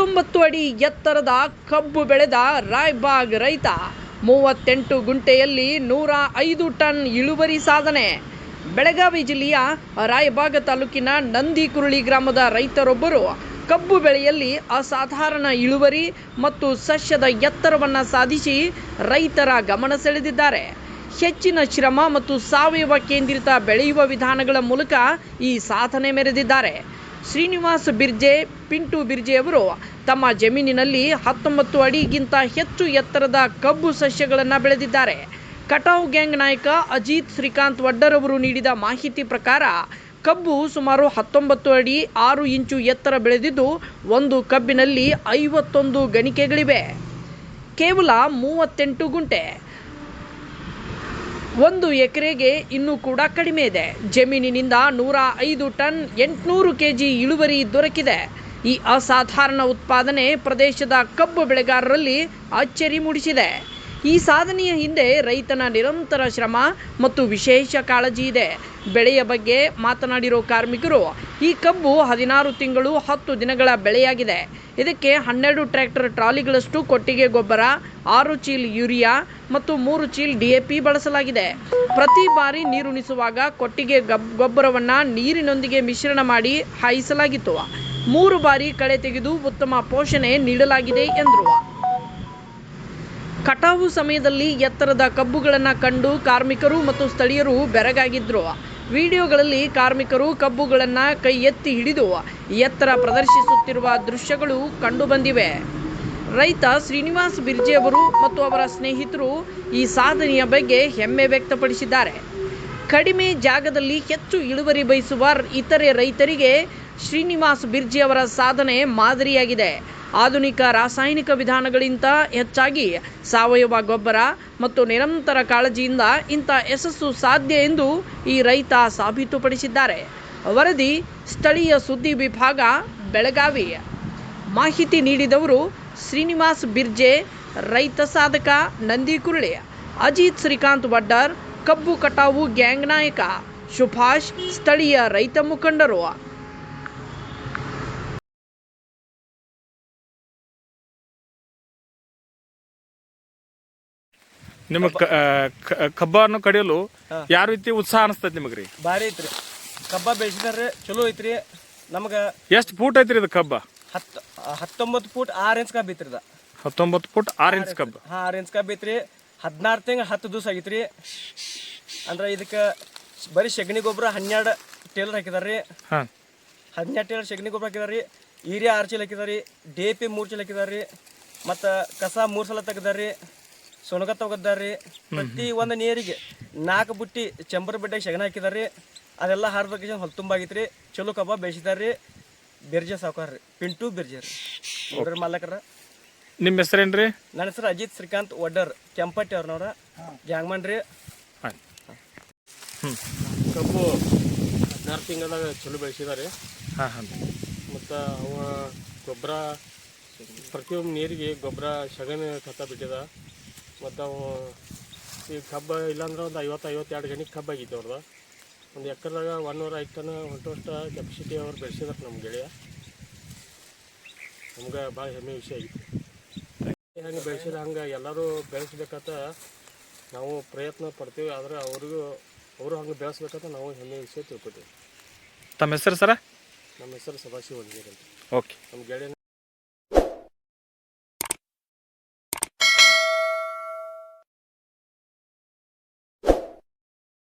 ಹತ್ತೊಂಬತ್ತು ಅಡಿ ಎತ್ತರದ ಕಬ್ಬು ಬೆಳೆದ ರಾಯ್ಬಾಗ್ ರೈತ. ಮೂವತ್ತೆಂಟು ಗುಂಟೆಯಲ್ಲಿ ನೂರ ಐದು ಟನ್ ಇಳುವರಿ ಸಾಧನೆ. ಬೆಳಗಾವಿ ಜಿಲ್ಲೆಯ ರಾಯಬಾಗ ತಾಲೂಕಿನ ನಂದಿಕುರುಳಿ ಗ್ರಾಮದ ರೈತರೊಬ್ಬರು ಕಬ್ಬು ಬೆಳೆಯಲ್ಲಿ ಅಸಾಧಾರಣ ಇಳುವರಿ ಮತ್ತು ಸಸ್ಯದ ಎತ್ತರವನ್ನು ಸಾಧಿಸಿ ರೈತರ ಗಮನ ಸೆಳೆದಿದ್ದಾರೆ. ಹೆಚ್ಚಿನ ಶ್ರಮ ಮತ್ತು ಸಾವಯವ ಕೇಂದ್ರಿತ ಬೆಳೆಯುವ ವಿಧಾನಗಳ ಮೂಲಕ ಈ ಸಾಧನೆ ಮೆರೆದಿದ್ದಾರೆ. ಶ್ರೀನಿವಾಸ್ ಬಿರ್ಜೆ, ಪಿಂಟು ಬಿರ್ಜೆ ಅವರು ತಮ್ಮ ಜಮೀನಿನಲ್ಲಿ ಹತ್ತೊಂಬತ್ತು ಅಡಿಗಿಂತ ಹೆಚ್ಚು ಎತ್ತರದ ಕಬ್ಬು ಸಸ್ಯಗಳನ್ನು ಬೆಳೆದಿದ್ದಾರೆ. ಕಟಾವ್ ಗ್ಯಾಂಗ್ ನಾಯಕ ಅಜಿತ್ ಶ್ರೀಕಾಂತ್ ವಡ್ಡರ್ ಅವರು ನೀಡಿದ ಮಾಹಿತಿ ಪ್ರಕಾರ, ಕಬ್ಬು ಸುಮಾರು ಹತ್ತೊಂಬತ್ತು ಅಡಿ ಆರು ಇಂಚು ಎತ್ತರ ಬೆಳೆದಿದ್ದು, ಒಂದು ಕಬ್ಬಿನಲ್ಲಿ ಐವತ್ತೊಂದು ಗಣಿಕೆಗಳಿವೆ. ಕೇವಲ ಮೂವತ್ತೆಂಟು ಗುಂಟೆ. ಒಂದು ಎಕರೆಗೆ ಇನ್ನೂ ಕೂಡ ಕಡಿಮೆ ಇದೆ. ಜಮೀನಿನಿಂದ ನೂರ ಐದು ಟನ್ ಎಂಟುನೂರು ಕೆಜಿ ಇಳುವರಿ ದೊರಕಿದೆ. ಈ ಅಸಾಧಾರಣ ಉತ್ಪಾದನೆ ಪ್ರದೇಶದ ಕಬ್ಬು ಬೆಳೆಗಾರರಲ್ಲಿ ಅಚ್ಚರಿ ಮೂಡಿಸಿದೆ. ಈ ಸಾಧನೆಯ ಹಿಂದೆ ರೈತನ ನಿರಂತರ ಶ್ರಮ ಮತ್ತು ವಿಶೇಷ ಕಾಳಜಿ ಇದೆ. ಬೆಳೆಯ ಬಗ್ಗೆ ಮಾತನಾಡಿರೋ ಕಾರ್ಮಿಕರು, ಈ ಕಬ್ಬು ಹದಿನಾರು ತಿಂಗಳು ಹತ್ತು ದಿನಗಳ ಬೆಳೆಯಾಗಿದೆ. ಇದಕ್ಕೆ ಹನ್ನೆರಡು ಟ್ರ್ಯಾಕ್ಟರ್ ಟ್ರಾಲಿಗಳಷ್ಟು ಕೊಟ್ಟಿಗೆ ಗೊಬ್ಬರ, ಆರು ಚೀಲ್ ಯೂರಿಯಾ ಮತ್ತು ಮೂರು ಚೀಲ್ ಡಿಎಪಿ ಬಳಸಲಾಗಿದೆ. ಪ್ರತಿ ಬಾರಿ ನೀರುಣಿಸುವಾಗ ಕೊಟ್ಟಿಗೆ ಗಬ್, ಗೊಬ್ಬರವನ್ನು ನೀರಿನೊಂದಿಗೆ ಮಿಶ್ರಣ ಮಾಡಿ ಹಾಯಿಸಲಾಗಿತ್ತು. ಮೂರು ಬಾರಿ ಕಳೆ ತೆಗೆದು ಉತ್ತಮ ಪೋಷಣೆ ನೀಡಲಾಗಿದೆ ಎಂದರು. ಕಟಾವು ಸಮಯದಲ್ಲಿ ಎತ್ತರದ ಕಬ್ಬುಗಳನ್ನು ಕಂಡು ಕಾರ್ಮಿಕರು ಮತ್ತು ಸ್ಥಳೀಯರು ಬೆರಗಾಗಿದ್ರು. ವಿಡಿಯೋಗಳಲ್ಲಿ ಕಾರ್ಮಿಕರು ಕಬ್ಬುಗಳನ್ನು ಕೈ ಎತ್ತಿ ಹಿಡಿದು ಎತ್ತರ ಪ್ರದರ್ಶಿಸುತ್ತಿರುವ ದೃಶ್ಯಗಳು ಕಂಡುಬಂದಿವೆ. ರೈತ ಶ್ರೀನಿವಾಸ್ ಬಿರ್ಜೆ ಅವರು ಮತ್ತು ಅವರ ಸ್ನೇಹಿತರು ಈ ಸಾಧನೆಯ ಬಗ್ಗೆ ಹೆಮ್ಮೆ ವ್ಯಕ್ತಪಡಿಸಿದ್ದಾರೆ. ಕಡಿಮೆ ಜಾಗದಲ್ಲಿ ಹೆಚ್ಚು ಇಳುವರಿ ಬಯಸುವ ಇತರೆ ರೈತರಿಗೆ ಶ್ರೀನಿವಾಸ್ ಬಿರ್ಜಿ ಅವರ ಸಾಧನೆ ಮಾದರಿಯಾಗಿದೆ. ಆಧುನಿಕ ರಾಸಾಯನಿಕ ವಿಧಾನಗಳಿಂತ ಹೆಚ್ಚಾಗಿ ಸಾವಯವ ಗೊಬ್ಬರ ಮತ್ತು ನಿರಂತರ ಕಾಳಜಿಯಿಂದ ಇಂಥ ಯಶಸ್ಸು ಸಾಧ್ಯ ಎಂದು ಈ ರೈತ ಸಾಬೀತುಪಡಿಸಿದ್ದಾರೆ. ವರದಿ ಸ್ಥಳೀಯ ಸುದ್ದಿ ವಿಭಾಗ, ಬೆಳಗಾವಿ. ಮಾಹಿತಿ ನೀಡಿದವರು ಶ್ರೀನಿವಾಸ್ ಬಿರ್ಜೆ, ರೈತ ಸಾಧಕ ನಂದಿಕುರುಳಿ ಅಜಿತ್ ಶ್ರೀಕಾಂತ್ ವಡ್ಡರ್, ಕಬ್ಬು ಕಟಾವು ಗ್ಯಾಂಗ್ ನಾಯಕ, ಸುಭಾಷ್, ಸ್ಥಳೀಯ ರೈತ ಮುಖಂಡರು. ನಿಮ್ಮ ಕಬ್ಬನ್ನು ಕಡಿಯಲು ಯಾವ ರೀತಿ ಉತ್ಸಾಹ ಅನಿಸ್ತೈತಿ ನಿಮಗ್ರಿ? ಭಾರಿ ಐತ್ರಿ. ಕಬ್ಬ ಬೆಳೆಸಿದಾರೆ ಚಲೋ ಐತ್ರಿ. ನಮಗ ಎಷ್ಟು ಫೂಟ್ ಐತ್ರಿ ಇದು ಕಬ್ಬ? ಹತ್ತು ಹತ್ತೊಂಬತ್ತು ಫೂಟ್ ಆರು ಇಂಚ್ ಕಬ್ಬ ಐತ್ರಿ ಇದ. ಹತ್ತೊಂಬತ್ತು ಫೂಟ್ ಆರು ಇಂಚ್ ಕಬ್ಬ. ಹಾ ಆರು ಇಂಚ್ ಕಬ್ಬ ಐತ್ರಿ. ಹದಿನಾರು ತಿಂಗ್ ಹತ್ತು ದಿವಸ ಆಗೈತ್ರಿ. ಅಂದ್ರೆ ಇದಕ್ಕೆ ಬರೀ ಸಗಣಿ ಗೊಬ್ಬರ ಹನ್ನೆರಡು ಟೇಲರ್ ಹಾಕಿದಾರ್ರಿ. ಹಾ. ಹನ್ನೆರಡು ಟೇಲರ್ ಸಗಣಿ ಗೊಬ್ಬರ ಹಾಕಿದಾರ್ರಿ. ಯೂರಿಯಾ ಆರು ಚೀಲ ಹಾಕಿದಾರ್ರಿ. ಡಿ ಎ ಪಿ ಮೂರು ಚೀಲ ಹಾಕಿದಾರ್ರಿ. ಮತ್ತು ಕಸ ಮೂರು ಸಲ ತೆಗ್ದಾರ್ರಿ. ಸೊಣಗ ತೆಗ್ದಾರ್ರಿ ಪ್ರತಿ ಒಂದು ನೀರಿಗೆ ನಾಲ್ಕು ಬುಟ್ಟಿ ಚಂಬರ್ ಬೆಡ್ಡಾಗ ಶಗನ ಹಾಕಿದಾರ್ರಿ. ಅದೆಲ್ಲ ಹಾರ್ದ ಹೊಲ ತುಂಬಾಗಿತ್ರಿ ಚಲೋ ಕಬ್ಬ ಬೇಯಿಸಿದಾರ್ರಿ ಬಿರ್ಜೆ ಸಾವುಕಾರ್ರಿ. ರೀ ಪಿಂಟು ಬಿರ್ಜೆ ರೀ. ನೋಡ್ರಿ ಮಾಲಕರ. ನಿಮ್ಮ ಹೆಸರೇನ್ರಿ? ನನ್ನ ಹೆಸರು ಅಜಿತ್ ಶ್ರೀಕಾಂತ್ ಒಡ್ಡರ್. ಕೆಂಪಟ್ಟಿ ಅವ್ರನವ್ರ. ಗ್ಯಾಂಗ್ಮನ್ ರೀ. ಕಬ್ಬು ಹದಿನಾರು ತಿಂಗಳದಾಗ ಚಲೋ ಬೆಳೆಸಿದಾರೆ ಹಾಂ ಹಾಂ. ಮತ್ತು ಅವ ಗೊಬ್ಬರ ಪ್ರತಿಯೊಂದು ನೀರಿಗೆ ಗೊಬ್ಬರ ಸಗಣಿ ಕತ್ತ ಬಿಟ್ಟಿದ. ಮತ್ತು ಅವು ಈ ಕಬ್ಬು ಇಲ್ಲಾಂದ್ರೆ ಒಂದು ಐವತ್ತು ಐವತ್ತೆರಡು ಗಂಟೆಗೆ ಕಬ್ಬು ಆಗಿತ್ತು ಅವ್ರದ್ದು ಒಂದು ಎಕರೆದಾಗ ಒನ್ನೂರ ಐದು ಟನ್ ಹೊಂಟೋಷ್ಟು ಕೆಪಾಸಿಟಿ ಅವ್ರು ಬೆಳೆಸಿದಾರೆ ನಮ್ಮ ಗೆಳೆಯ. ನಮ್ಗೆ ಭಾಳ ಹೆಮ್ಮೆ ವಿಷಯ ಆಗಿತ್ತು. ಹಂಗೆ ಬೆಳೆಸಿದ ಹಂಗೆ ಎಲ್ಲರೂ ಬೆಳೆಸ್ಬೇಕಂತ ನಾವು ಪ್ರಯತ್ನ ಪಡ್ತೀವಿ. ಆದರೆ ಅವ್ರಿಗೂ ಅವರು ಹಂಗೆ ಬೆಳೆಸ್ಬೇಕಂತ ನಾವು ಹೆಮ್ಮೆ ವಿಷಯ ತಿಳ್ಕೊತೀವಿ. ತಮ್ಮ ಹೆಸರು ಸರ? ನಮ್ಮ ಹೆಸರು ಸದಾಶಿವ ಅಂತ. ಓಕೆ. ನಮ್ಮ ಗೆಳೆಯ